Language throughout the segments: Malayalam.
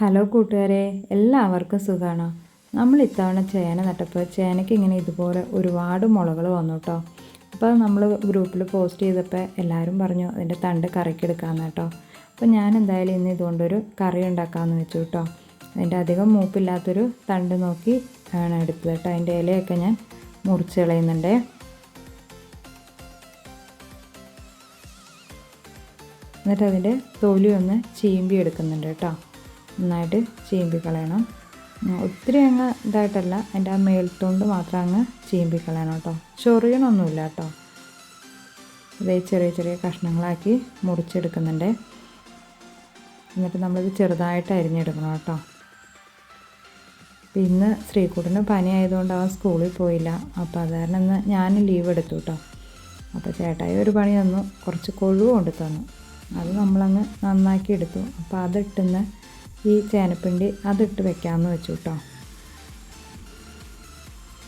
ഹലോ കൂട്ടുകാരെ എല്ലാവർക്കും സുഖമാണോ നമ്മൾ ഇത്തവണ ചേന നട്ടപ്പോൾ ചേനയ്ക്ക് ഇങ്ങനെ ഇതുപോലെ ഒരുപാട് മുളകൾ വന്നു കേട്ടോ. അപ്പോൾ നമ്മൾ ഗ്രൂപ്പിൽ പോസ്റ്റ് ചെയ്തപ്പോൾ എല്ലാവരും പറഞ്ഞു അതിന്റെ തണ്ട് കറിക്കെടുക്കാമെന്ന് കേട്ടോ. അപ്പോൾ ഞാൻ എന്തായാലും ഇന്ന് ഇതുകൊണ്ടൊരു കറി ഉണ്ടാക്കാമെന്ന് വെച്ചു കേട്ടോ. അതിന്റെ അധികം മൂപ്പില്ലാത്തൊരു തണ്ട് നോക്കി ആണ് എടുത്തത് കേട്ടോ. അതിന്റെ ഇലയൊക്കെ ഞാൻ മുറിച്ച് കളയുന്നുണ്ടേ. എന്നിട്ട് അതിന്റെ തൊലി ഒന്ന് ചീമ്പി എടുക്കുന്നുണ്ട് കേട്ടോ. നന്നായിട്ട് ചീമ്പി കളയണം ഒത്തിരി അങ്ങ് ഇതായിട്ടല്ല എന്റെ ആ മേൽത്തോണ്ട് മാത്രം അങ്ങ് ചീമ്പി കളയണം കേട്ടോ. ചൊറിയണമൊന്നുമില്ല കേട്ടോ. ഇതേ ചെറിയ ചെറിയ കഷ്ണങ്ങളാക്കി മുറിച്ചെടുക്കുന്നുണ്ട്. എന്നിട്ട് നമ്മളിത് ചെറുതായിട്ട് അരിഞ്ഞെടുക്കണം കേട്ടോ. ഇന്ന് ശ്രീകുട്ടന് പനി ആയതുകൊണ്ട് അവൻ സ്കൂളിൽ പോയില്ല. അപ്പോൾ അത് കാരണം ഇന്ന് ഞാൻ ലീവ് എടുത്തു കേട്ടോ. അപ്പോൾ ചേട്ടായി ഒരു പണി തന്നു. കുറച്ച് കൊഴുവ് കൊണ്ട് തന്നു. അത് നമ്മളങ്ങ് നന്നാക്കി എടുത്തു. അപ്പോൾ അതിട്ടുന്ന് ഈ ചേനപ്പിണ്ടി അതിട്ട് വെക്കാമെന്ന് വെച്ചു കേട്ടോ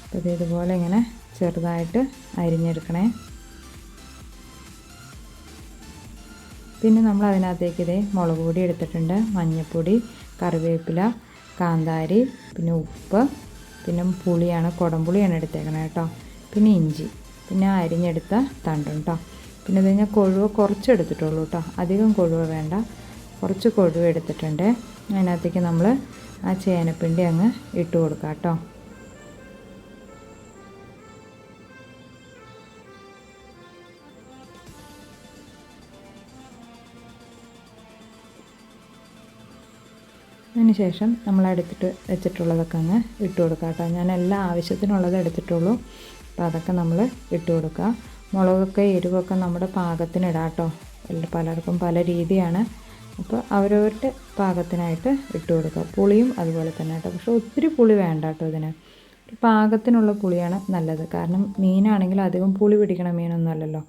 അപ്പോൾ ഇതുപോലെ ഇങ്ങനെ ചെറുതായിട്ട് അരിഞ്ഞെടുക്കണേ. പിന്നെ നമ്മൾ അതിനകത്തേക്ക് ഇതേ മുളക് പൊടി എടുത്തിട്ടുണ്ട്. മഞ്ഞൾപ്പൊടി കറിവേപ്പില കാന്താരി പിന്നെ ഉപ്പ് പിന്നെ പുളിയാണ് കുടംപുളിയാണ് എടുത്തേക്കണേ കേട്ടോ പിന്നെ ഇഞ്ചി പിന്നെ അരിഞ്ഞെടുത്ത തണ്ടും കേട്ടോ പിന്നെ ഇത് കഴിഞ്ഞാൽ കൊഴുവ കുറച്ച് എടുത്തിട്ടുള്ളൂ കേട്ടോ അധികം കൊഴുവ വേണ്ട. കുറച്ച് കൊഴുവ എടുത്തിട്ടുണ്ട്. അതിനകത്തേക്ക് നമ്മൾ ആ ചേനപ്പിണ്ടി അങ്ങ് ഇട്ട് കൊടുക്കാം കേട്ടോ. അതിന് ശേഷം നമ്മൾ എടുത്തിട്ട് വെച്ചിട്ടുള്ളതൊക്കെ അങ്ങ് ഇട്ട് കൊടുക്കുക കേട്ടോ. ഞാൻ എല്ലാ ആവശ്യത്തിനുള്ളത് എടുത്തിട്ടുള്ളൂ. അപ്പോൾ അതൊക്കെ നമ്മൾ ഇട്ട് കൊടുക്കുക മുളകൊക്കെ എരിവൊക്കെ നമ്മുടെ പാകത്തിനിടാം കേട്ടോ. പലർക്കും പല രീതിയാണ്. അപ്പോൾ അവരവരുടെ പാകത്തിനായിട്ട് ഇട്ട് കൊടുക്കുക. പുളിയും അതുപോലെ തന്നെ കേട്ടോ. പക്ഷേ ഒത്തിരി പുളി വേണ്ട കേട്ടോ ഇതിന്. പാകത്തിനുള്ള പുളിയാണ് നല്ലത്. കാരണം മീനാണെങ്കിൽ അധികം പുളി പിടിക്കണ മീനൊന്നും അല്ലല്ലോ.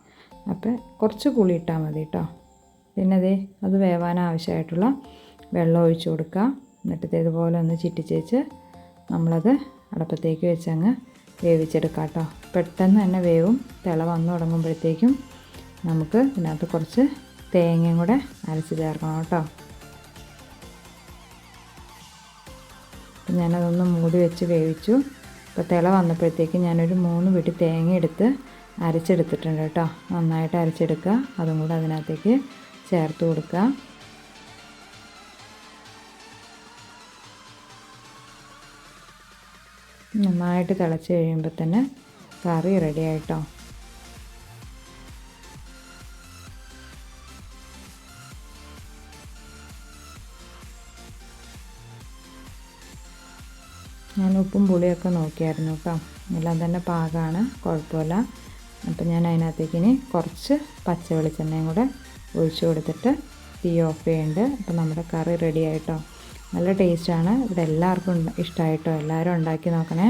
അപ്പോൾ കുറച്ച് പുളി ഇട്ടാൽ മതി കേട്ടോ. പിന്നെ അതേ അത് വേവാൻ ആവശ്യമായിട്ടുള്ള വെള്ളം ഒഴിച്ചു കൊടുക്കുക. എന്നിട്ട് ഇതുപോലെ ഒന്ന് ചിറ്റിച്ചേച്ച് നമ്മളത് അടപ്പത്തേക്ക് വെച്ചങ്ങ് വേവിച്ചെടുക്കാം കേട്ടോ. പെട്ടെന്ന് തന്നെ വേവും. തിള വന്നു തുടങ്ങുമ്പോഴത്തേക്കും നമുക്ക് ഇതിനകത്ത് കുറച്ച് തേങ്ങയും കൂടെ അരച്ച് ചേർക്കണം കേട്ടോ. ഞാനതൊന്ന് മൂടി വെച്ച് വേവിച്ചു. അപ്പോൾ തിള വന്നപ്പോഴത്തേക്ക് ഞാനൊരു മൂന്ന് പിടി തേങ്ങ എടുത്ത് അരച്ചെടുത്തിട്ടുണ്ട് കേട്ടോ. നന്നായിട്ട് അരച്ചെടുക്കുക. അതും കൂടെ അതിനകത്തേക്ക് ചേർത്ത് കൊടുക്കുക. നന്നായിട്ട് തിളച്ച് കഴിയുമ്പോൾ തന്നെ കറി റെഡി ആയിട്ടോ. ഞാൻ ഉപ്പും പുളിയൊക്കെ നോക്കിയായിരുന്നു കേട്ടോ. എല്ലാം തന്നെ പാകമാണ് കുഴപ്പമില്ല. അപ്പം ഞാൻ അതിനകത്തേക്ക് ഇനി കുറച്ച് പച്ച വെളിച്ചെണ്ണയും കൂടെ ഒഴിച്ചു കൊടുത്തിട്ട് തീ ഓഫ് ചെയ്യുന്നുണ്ട് അപ്പം നമ്മുടെ കറി റെഡി ആയിട്ടോ. നല്ല ടേസ്റ്റാണ് ഇവിടെ എല്ലാവർക്കും ഇഷ്ടമായിട്ടോ എല്ലാവരും ഉണ്ടാക്കി നോക്കണേ.